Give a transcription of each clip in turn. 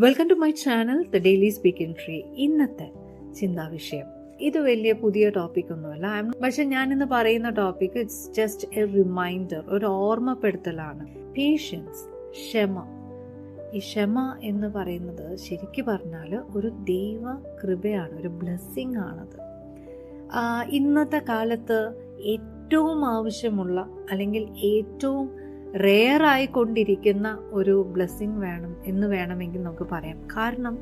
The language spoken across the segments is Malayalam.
Welcome to my channel the daily speaking tree ഇന്നത്തെ ചിന്താ വിഷയം ഇത് വലിയ പുതിയ ടോപ്പിക് ഒന്നുമല്ല. പക്ഷെ ഞാൻ ഇന്ന് പറയുന്ന topic it's just a reminder ഒരു ഓർമ്മപ്പെടുത്തലാണ്. പേഷ്യൻസ് ക്ഷമ. ഈ ക്ഷമ എന്ന് പറയുന്നത് ശരിക്കു പറഞ്ഞാൽ ഒരു ദൈവ കൃപയാണ് ഒരു ബ്ലെസ്സിങ് ആണത്. ഇന്നത്തെ കാലത്ത് ഏറ്റവും ആവശ്യമുള്ള അല്ലെങ്കിൽ ഏറ്റവും റെയർ ആയിക്കൊണ്ടിരിക്കുന്ന ഒരു ബ്ലെസ്സിങ് വേണം എന്ന് വേണമെങ്കിൽ നമുക്ക് പറയാം. കാരണം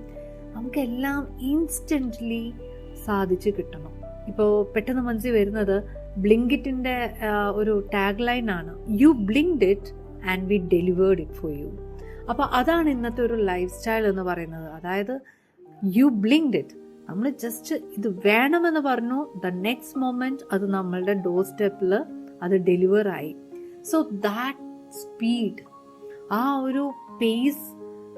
നമുക്കെല്ലാം ഇൻസ്റ്റന്റ്ലി സാധിച്ചു കിട്ടണം. ഇപ്പോൾ പെട്ടെന്ന് മനസ്സിൽ വരുന്നത് ബ്ലിങ്കിറ്റിന്റെ ഒരു ടാഗ് ലൈൻ ആണ്. You blinked it and we delivered it for you. അപ്പോൾ അതാണ് ഇന്നത്തെ ഒരു ലൈഫ് സ്റ്റൈൽ എന്ന് പറയുന്നത്. അതായത് യു ബ്ലിങ്ക്ഡ് ഇറ്റ്. നമ്മൾ ജസ്റ്റ് ഇത് വേണമെന്ന് പറഞ്ഞു ദ നെക്സ്റ്റ് മൊമെന്റ് അത് നമ്മളുടെ ഡോർ സ്റ്റെപ്പിൽ അത് ഡെലിവർ ആയി സോ ദാറ്റ് സ്പീഡ് ആ ഒരു പേസ്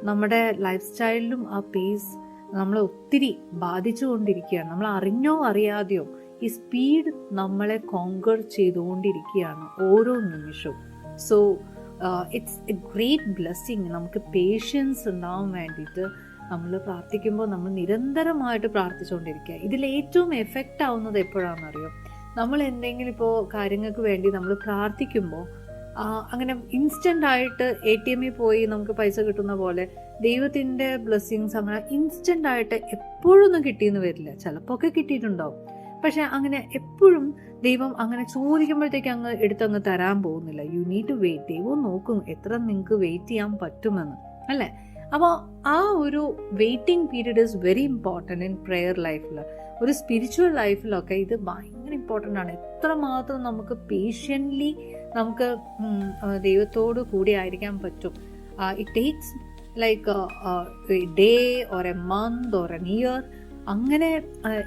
നമ്മുടെ ലൈഫ് സ്റ്റൈലിലും ആ പേസ് നമ്മളെ ഒത്തിരി ബാധിച്ചുകൊണ്ടിരിക്കുകയാണ്. നമ്മൾ അറിഞ്ഞോ അറിയാതെയോ ഈ സ്പീഡ് നമ്മളെ കോങ്കർ ചെയ്തുകൊണ്ടിരിക്കുകയാണ് ഓരോ നിമിഷവും. So it's a great blessing നമുക്ക് പേഷ്യൻസ് ഉണ്ടാവാൻ വേണ്ടിയിട്ട് നമ്മൾ പ്രാർത്ഥിക്കുമ്പോൾ നമ്മൾ നിരന്തരമായിട്ട് പ്രാർത്ഥിച്ചുകൊണ്ടിരിക്കുക. ഇതിൽ ഏറ്റവും എഫക്റ്റ് ആവുന്നത് എപ്പോഴാണെന്നറിയോ? നമ്മൾ എന്തെങ്കിലും ഇപ്പോൾ കാര്യങ്ങൾക്ക് വേണ്ടി നമ്മൾ പ്രാർത്ഥിക്കുമ്പോൾ അങ്ങനെ ഇൻസ്റ്റന്റ് ആയിട്ട് എ ടി എമ്മിൽ പോയി നമുക്ക് പൈസ കിട്ടുന്ന പോലെ ദൈവത്തിന്റെ ബ്ലെസ്സിങ്സ് അങ്ങനെ ഇൻസ്റ്റന്റ് ആയിട്ട് എപ്പോഴൊന്നും കിട്ടിയെന്ന് വരില്ല. ചിലപ്പോൾ ഒക്കെ കിട്ടിയിട്ടുണ്ടാവും. പക്ഷെ അങ്ങനെ എപ്പോഴും ദൈവം അങ്ങനെ ചോദിക്കുമ്പോഴത്തേക്ക് അങ്ങ് എടുത്തങ്ങ് തരാൻ പോകുന്നില്ല. യു നീഡ് ടു വെയിറ്റ് ദൈവം നോക്കും എത്ര നിങ്ങൾക്ക് വെയിറ്റ് ചെയ്യാൻ പറ്റുമെന്ന്. അല്ലേ? അപ്പോൾ ആ ഒരു waiting period is very important in prayer ലൈഫിൽ ഒരു സ്പിരിച്വൽ ലൈഫിലൊക്കെ ഇത് ഭയങ്കര ഇമ്പോർട്ടന്റ് ആണ്. എത്രമാത്രം നമുക്ക് പേഷ്യന്റ്ലി നമുക്ക് ദൈവത്തോട് കൂടി ആയിരിക്കാൻ പറ്റും. It takes like day or a month or an year അങ്ങനെ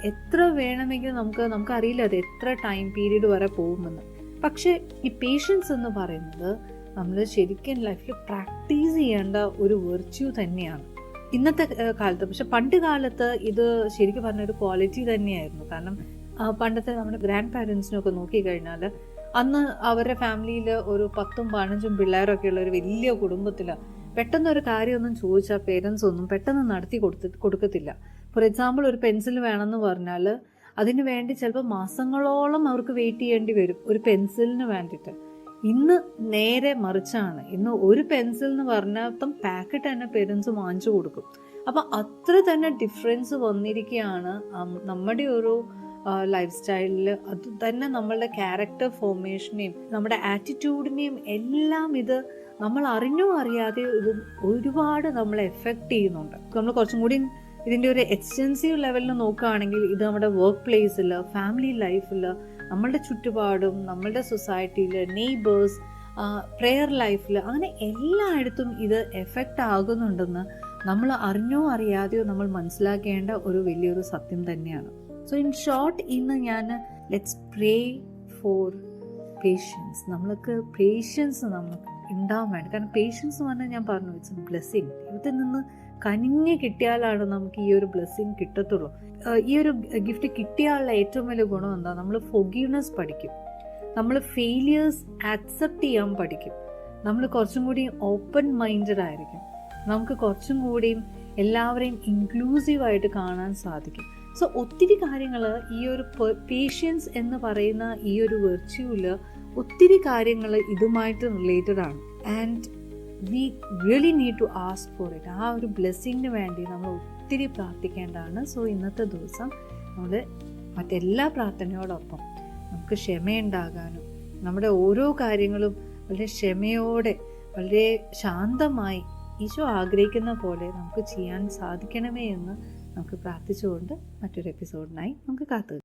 എത്ര വേണമെങ്കിലും നമുക്ക് നമുക്കറിയില്ല അത് എത്ര ടൈം പീരീഡ് വരെ പോകുമെന്ന്. പക്ഷേ ഈ പേഷ്യൻസ് എന്ന് പറയുന്നത് നമ്മൾ ശരിക്കും ലൈഫിൽ പ്രാക്ടീസ് ചെയ്യേണ്ട ഒരു വെർച്യൂ തന്നെയാണ്. ഇന്നത്തെ കാലത്ത് പക്ഷെ പണ്ട് കാലത്ത് ഇത് ശരിക്കും പറഞ്ഞ ഒരു ക്വാളിറ്റി തന്നെയായിരുന്നു. കാരണം പണ്ടത്തെ നമ്മുടെ ഗ്രാൻഡ് പാരൻസിനൊക്കെ നോക്കിക്കഴിഞ്ഞാൽ അന്ന് അവരുടെ ഫാമിലിയിൽ ഒരു പത്തും പതിനഞ്ചും പിള്ളേരൊക്കെ ഉള്ള ഒരു വലിയ കുടുംബത്തിൽ പെട്ടെന്ന് ഒരു കാര്യമൊന്നും ചോദിച്ചാൽ പേരൻസ് ഒന്നും പെട്ടെന്ന് നടത്തി കൊടുത്ത് കൊടുക്കത്തില്ല. ഫോർ എക്സാമ്പിൾ ഒരു പെൻസിൽ വേണമെന്ന് പറഞ്ഞാൽ അതിന് വേണ്ടി ചിലപ്പോൾ മാസങ്ങളോളം അവർക്ക് വെയിറ്റ് ചെയ്യേണ്ടി വരും. ഒരു പെൻസിലിന് വേണ്ടിയിട്ട് ഇന്ന് നേരെ മറിച്ചാണ്. ഇന്ന് ഒരു പെൻസിൽ എന്ന് പറഞ്ഞാൽ പാക്കറ്റ് തന്നെ പേരൻസ് വാങ്ങിച്ചു കൊടുക്കും. അപ്പം അത്ര തന്നെ ഡിഫറൻസ് വന്നിരിക്കുകയാണ് നമ്മുടെ ഒരു ലൈഫ് സ്റ്റൈലിൽ അത് തന്നെ നമ്മളുടെ ക്യാരക്ടർ ഫോർമേഷനെയും നമ്മുടെ ആറ്റിറ്റ്യൂഡിനെയും എല്ലാം ഇത് നമ്മൾ അറിഞ്ഞോ അറിയാതെ ഇത് ഒരുപാട് നമ്മളെ എഫക്റ്റ് ചെയ്യുന്നുണ്ട്. നമ്മൾ കുറച്ചും കൂടി ഇതിന്റെ ഒരു എക്സ്റ്റെൻസീവ് ലെവലിൽ നോക്കുകയാണെങ്കിൽ ഇത് നമ്മുടെ വർക്ക് പ്ലേസിൽ ഫാമിലി ലൈഫിൽ നമ്മളുടെ ചുറ്റുപാടും നമ്മളുടെ സൊസൈറ്റിയിൽ നെയ്ബേഴ്സ് പ്രെയർ ലൈഫിൽ അങ്ങനെ എല്ലായിടത്തും ഇത് എഫക്റ്റ് ആകുന്നുണ്ടെന്ന് നമ്മൾ അറിഞ്ഞോ അറിയാതെയോ നമ്മൾ മനസ്സിലാക്കേണ്ട ഒരു വലിയൊരു സത്യം തന്നെയാണ്. സോ ഇൻ ഷോർട്ട് ഇന്ന് ഞാൻ ലെറ്റ്സ് പ്രേ ഫോർ പേഷ്യൻസ് നമ്മൾക്ക് പേഷ്യൻസ് നമുക്ക് ഉണ്ടാവാൻ വേണ്ടി. കാരണം പേഷ്യൻസ് എന്ന് പറഞ്ഞാൽ ഞാൻ പറഞ്ഞു ഇറ്റ്സ് ബ്ലെസ്സിങ് ദൈവത്തിൽ നിന്ന് കനിഞ്ഞ് കിട്ടിയാലാണ് നമുക്ക് ഈ ഒരു ബ്ലെസ്സിങ് കിട്ടത്തുള്ളൂ. ഈ ഒരു ഗിഫ്റ്റ് കിട്ടിയാലുള്ള ഏറ്റവും വലിയ ഗുണം എന്താ? നമ്മൾ ഫൊഗീവ്നെസ് പഠിക്കും. നമ്മൾ ഫെയിലിയേഴ്സ് ആക്സെപ്റ്റ് ചെയ്യാൻ പഠിക്കും. നമ്മൾ കുറച്ചും കൂടി ഓപ്പൺ മൈൻഡഡ് ആയിരിക്കും. നമുക്ക് കുറച്ചും കൂടിയും എല്ലാവരെയും ഇൻക്ലൂസീവായിട്ട് കാണാൻ സാധിക്കും. സോ ഒത്തിരി കാര്യങ്ങൾ ഈ ഒരു പേഷ്യൻസ് എന്ന് പറയുന്ന ഈ ഒരു വെർച്യൂവിൽ ഒത്തിരി കാര്യങ്ങൾ ഇതുമായിട്ട് റിലേറ്റഡ് ആണ്. And we really need to ask for it ആ ഒരു ബ്ലെസ്സിങ്ങിന് വേണ്ടി നമ്മൾ ഒത്തിരി പ്രാർത്ഥിക്കേണ്ടതാണ്. സോ ഇന്നത്തെ ദിവസം നമ്മൾ മറ്റെല്ലാ പ്രാർത്ഥനയോടൊപ്പം നമുക്ക് ക്ഷമയുണ്ടാകാനും നമ്മുടെ ഓരോ കാര്യങ്ങളും വളരെ ക്ഷമയോടെ വളരെ ശാന്തമായി ഈശോ ആഗ്രഹിക്കുന്ന പോലെ നമുക്ക് ചെയ്യാൻ സാധിക്കണമേ എന്ന് നമുക്ക് പ്രാർത്ഥിച്ചുകൊണ്ട് മറ്റൊരു എപ്പിസോഡിനായി നമുക്ക് കാത്തു